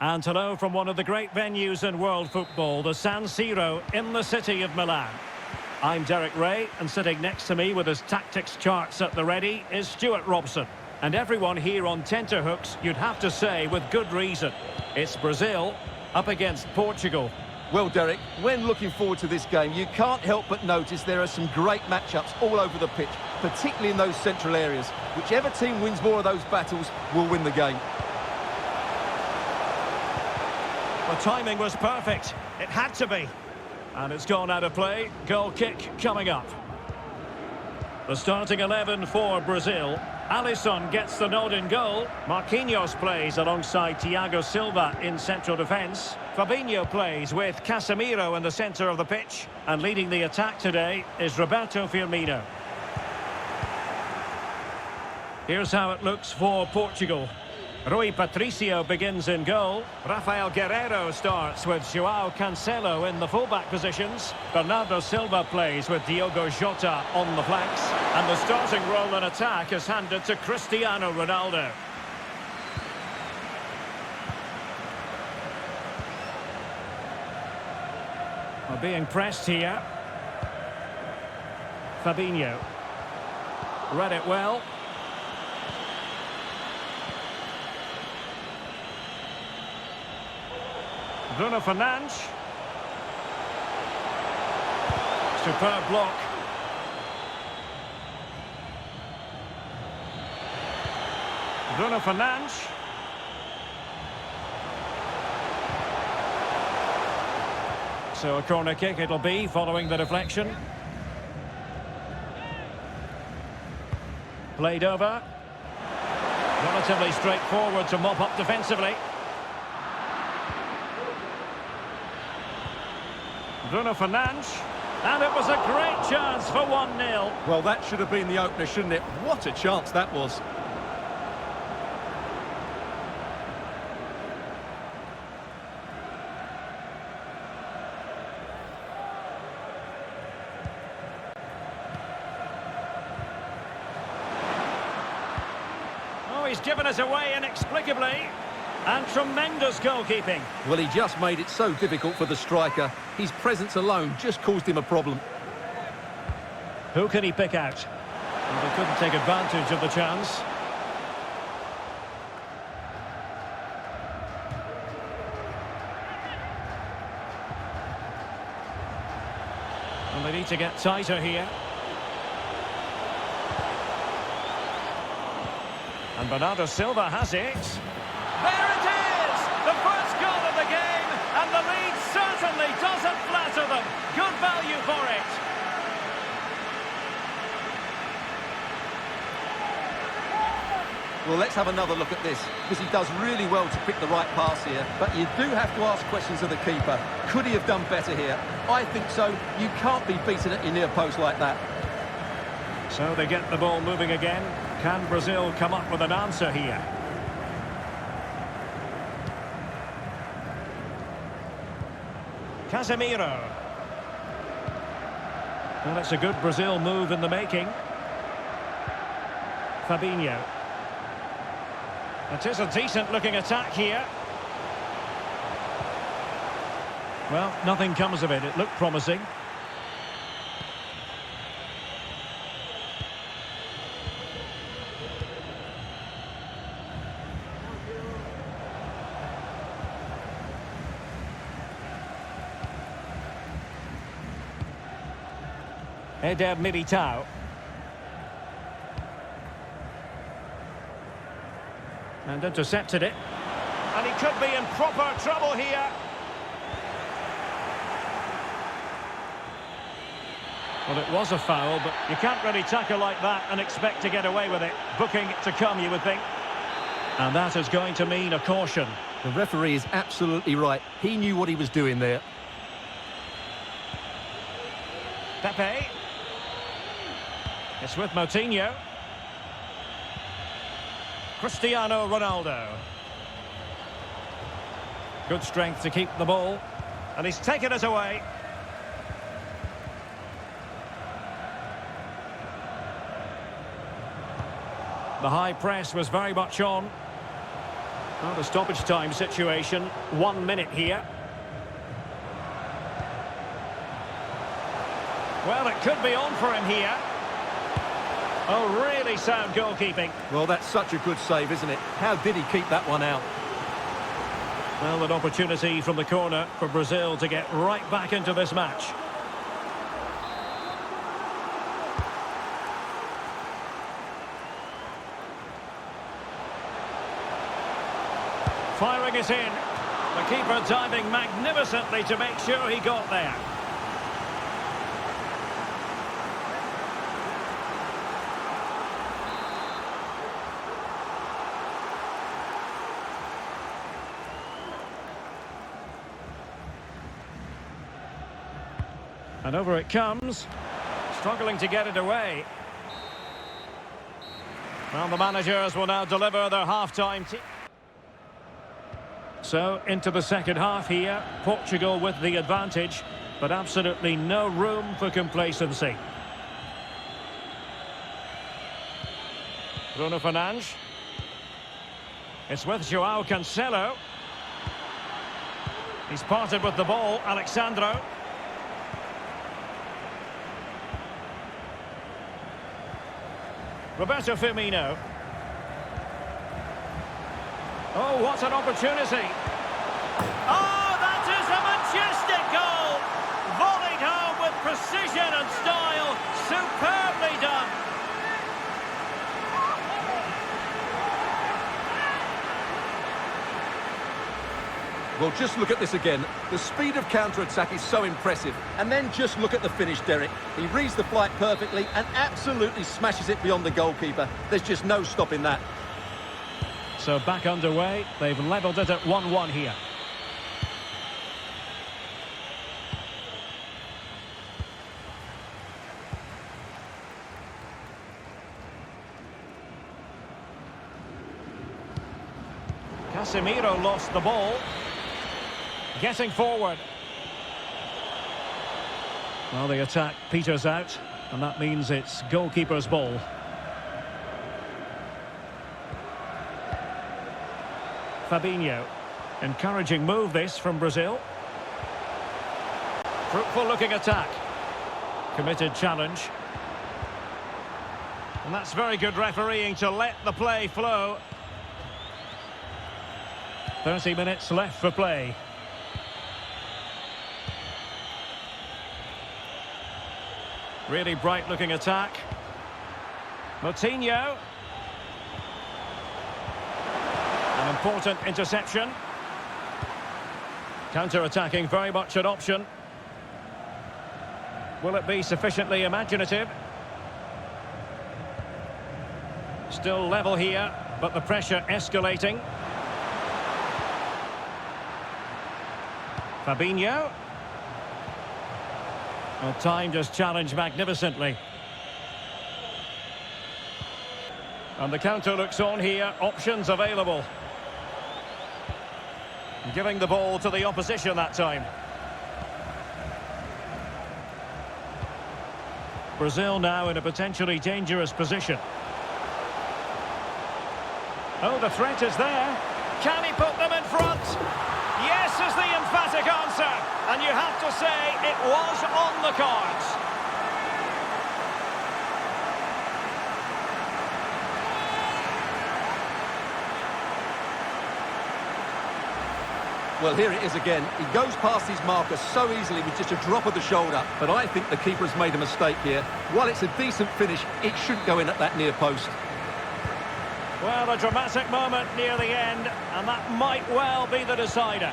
And hello from one of the great venues in world football, the San Siro in the city of Milan. I'm Derek Ray, and sitting next to me with his tactics charts at the ready is Stuart Robson. And everyone here on tenterhooks, you'd have to say with good reason. It's Brazil up against Portugal. Well, Derek, when looking forward to this game, you can't help but notice there are some great matchups all over the pitch, particularly in those central areas. Whichever team wins more of those battles will win the game. The timing was perfect. It had to be. And it's gone out of play. Goal kick coming up. The starting 11 for Brazil. Alisson gets the nod in goal. Marquinhos plays alongside Thiago Silva in central defence. Fabinho plays with Casemiro in the centre of the pitch. And leading the attack today is Roberto Firmino. Here's how it looks for Portugal. Rui Patricio begins in goal. Rafael Guerrero starts with Joao Cancelo in the fullback positions. Bernardo Silva plays with Diogo Jota on the flanks. And the starting role in attack is handed to Cristiano Ronaldo. We're being pressed here. Fabinho. Read it well. Bruno Fernandes. Superb block. Bruno Fernandes. So a corner kick it'll be following the deflection. Played over. Relatively straightforward to mop up defensively. Bruno Fernandes. And it was a great chance for 1-0. Well, that should have been the opener, shouldn't it? What a chance that was. Oh, he's given us away inexplicably. And tremendous goalkeeping. Well, he just made it so difficult for the striker. His presence alone just caused him a problem. Who can he pick out? Well, he couldn't take advantage of the chance. And they need to get tighter here. And Bernardo Silva has it. There it is! The first goal of the game, and the lead certainly doesn't flatter them. Good value for it. Well, let's have another look at this, because he does really well to pick the right pass here. But you do have to ask questions of the keeper. Could he have done better here? I think so. You can't be beaten at your near post like that. So they get the ball moving again. Can Brazil come up with an answer here? Casemiro. Well, it's a good Brazil move in the making. Fabinho. It is a decent-looking attack here. Well, nothing comes of it. It looked promising. Eder Militao. And intercepted it. And he could be in proper trouble here. Well, it was a foul, but you can't really tackle like that and expect to get away with it. Booking to come, you would think. And that is going to mean a caution. The referee is absolutely right. He knew what he was doing there. Pepe. It's with Moutinho. Cristiano Ronaldo. Good strength to keep the ball. And he's taken it away. The high press was very much on. The stoppage time situation, one minute here. Well, it could be on for him here. Oh, really sound goalkeeping. Well, that's such a good save, isn't it? How did he keep that one out? Well, an opportunity from the corner for Brazil to get right back into this match. Firing it in. The keeper diving magnificently to make sure he got there. And over it comes. Struggling to get it away. Well, the managers will now deliver their half-time... So, into the second half here. Portugal with the advantage, but absolutely no room for complacency. Bruno Fernandes. It's with Joao Cancelo. He's parted with the ball, Alexandro. Roberto Firmino. Oh, what an opportunity. Oh, that is a majestic goal. Volleyed home with precision and Well, just look at this again. The speed of counter-attack is so impressive. And then just look at the finish, Derek. He reads the flight perfectly and absolutely smashes it beyond the goalkeeper. There's just no stopping that. So back underway. They've levelled it at 1-1 here. Casemiro lost the ball. Getting forward. Well, the attack peters out, and that means it's goalkeeper's ball. Fabinho. Encouraging move this from Brazil. Fruitful looking attack. Committed challenge. And that's very good refereeing to let the play flow. 30 minutes left for play. Really bright looking attack. Moutinho. An important interception. Counter-attacking very much an option. Will it be sufficiently imaginative? Still level here, but the pressure escalating. Fabinho. Well, time just challenged magnificently. And the counter looks on here, options available. Giving the ball to the opposition that time. Brazil now in a potentially dangerous position. Oh, the threat is there. Can he put them in front? Yes is the emphatic answer. And you have to say it was on the cards. Well, here it is again. He goes past his marker so easily with just a drop of the shoulder. But I think the keeper has made a mistake here. While it's a decent finish, it shouldn't go in at that near post. Well, a dramatic moment near the end, and that might well be the decider.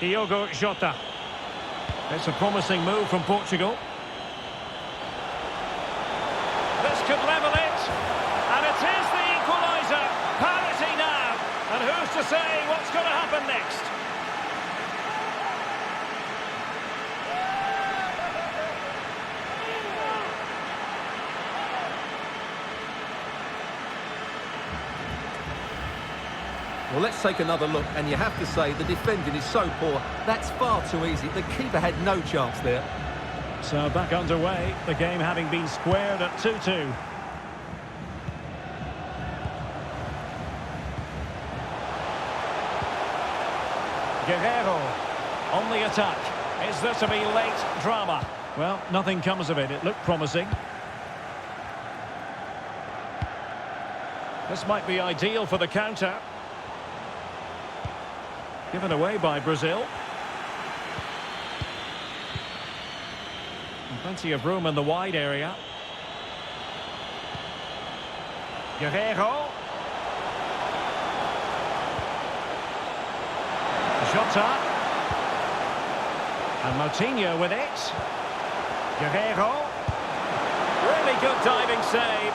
Diogo Jota. It's a promising move from Portugal. This could level it, and it is the equaliser. Parity now, and who's to say what's going to happen next? Well, let's take another look, and you have to say the defending is so poor. That's far too easy. The keeper had no chance there. So back underway, the game having been squared at 2-2. Guerrero on the attack. Is there to be late drama? Well, nothing comes of it. It looked promising. This might be ideal for the counter. Given away by Brazil. Plenty of room in the wide area. Guerrero. Jota. And Moutinho with it. Guerrero. Really good diving save.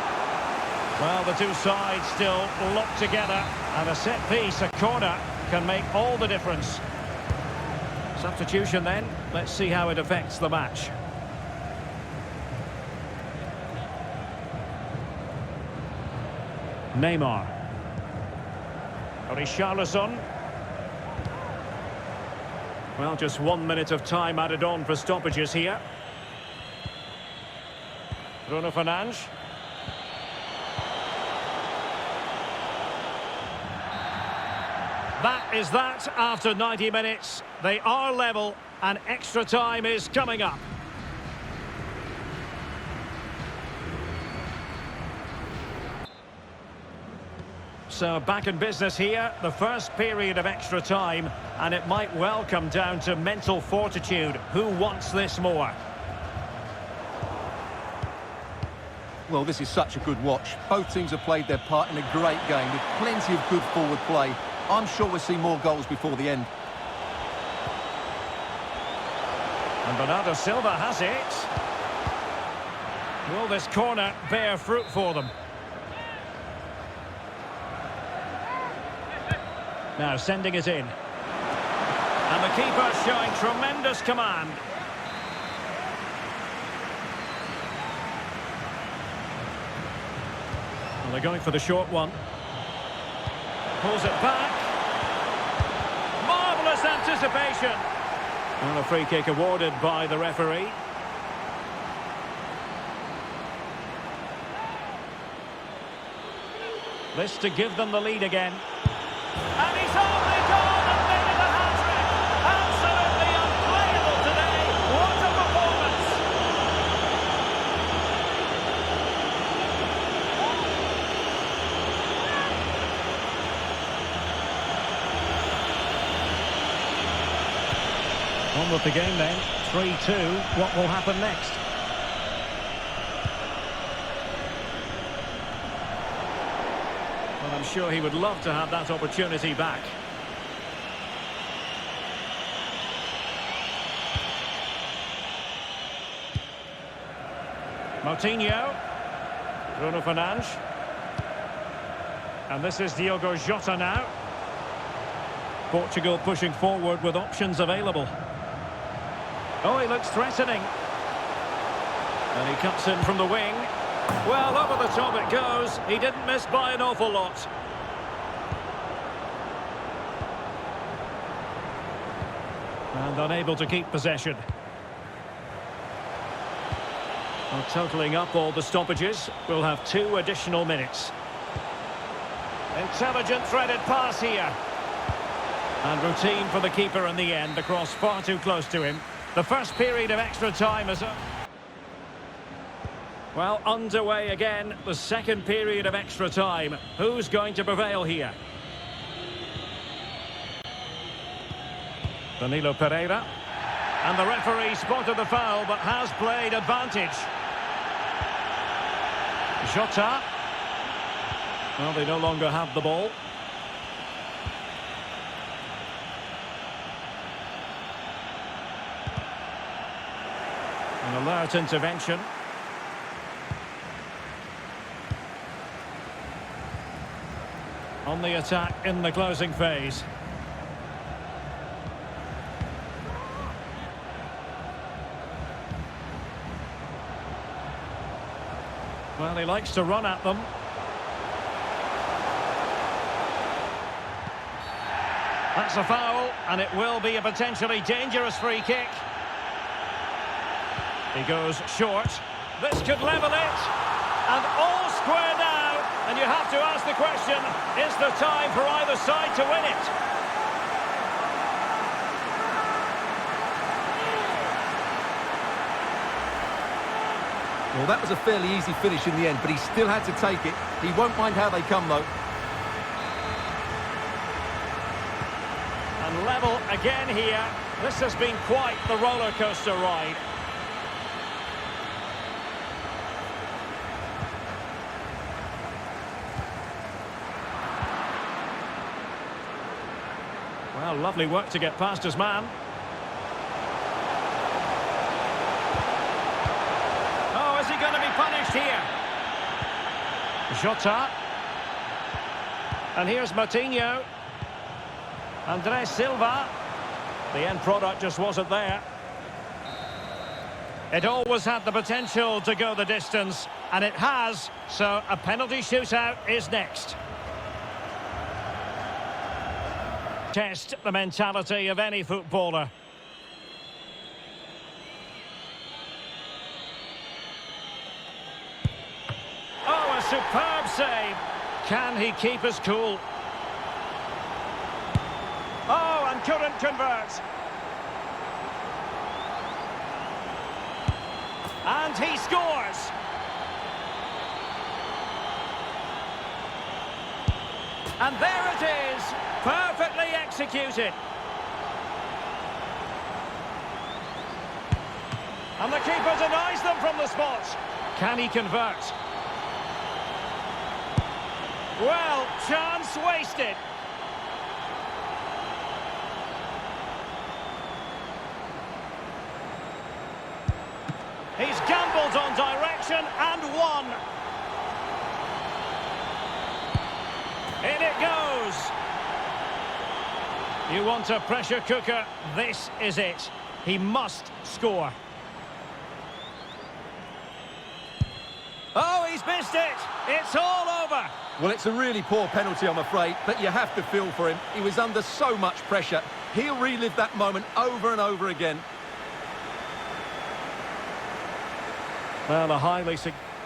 Well, the two sides still locked together. And a set piece, a corner, can make all the difference. Substitution then. Let's see how it affects the match. Neymar. Richarlison. Well, just one minute of time added on for stoppages here. Bruno Fernandes. That is that after 90 minutes. They are level and extra time is coming up. So back in business here, the first period of extra time, and it might well come down to mental fortitude. Who wants this more? Well, this is such a good watch. Both teams have played their part in a great game with plenty of good forward play. I'm sure we'll see more goals before the end. And Bernardo Silva has it. Will this corner bear fruit for them? Now sending it in. And the keeper showing tremendous command. Well, they're going for the short one. Pulls it back. And a free kick awarded by the referee. This to give them the lead again. And he's only gone and On with the game then. 3-2. What will happen next? Well, I'm sure he would love to have that opportunity back. Moutinho. Bruno Fernandes. And this is Diogo Jota now. Portugal pushing forward with options available. Oh, he looks threatening. And he cuts in from the wing. Well, over the top it goes. He didn't miss by an awful lot. And unable to keep possession. Well, totaling up all the stoppages, we'll have two additional minutes. Intelligent threaded pass here. And routine for the keeper in the end. The cross far too close to him. The first period of extra time is up. Well, underway again, the second period of extra time. Who's going to prevail here? Danilo Pereira. And the referee spotted the foul, but has played advantage. Jota. Well, they no longer have the ball. Alert intervention. On the attack in the closing phase. Well, he likes to run at them. That's a foul, and it will be a potentially dangerous free kick. He goes short. This could level it. And all square now. And you have to ask the question, is there time for either side to win it? Well, that was a fairly easy finish in the end, but he still had to take it. He won't mind how they come, though. And level again here. This has been quite the roller coaster ride. Lovely work to get past his man. Oh, is he going to be punished here? Jota. And here's Martinho. Andres Silva. The end product just wasn't there. It always had the potential to go the distance, and it has, so a penalty shootout is next. Test the mentality of any footballer. Oh, a superb save. Can he keep his cool? Oh, and couldn't convert. And he scores. And there it is, perfectly executed. And the keeper denies them from the spot. Can he convert? Well, chance wasted. He's gambled on direction and won. In it goes. You want a pressure cooker? This is it. He must score. Oh, he's missed it. It's all over. Well, it's a really poor penalty, I'm afraid, but you have to feel for him. He was under so much pressure. He'll relive that moment over and over again. Well, a highly...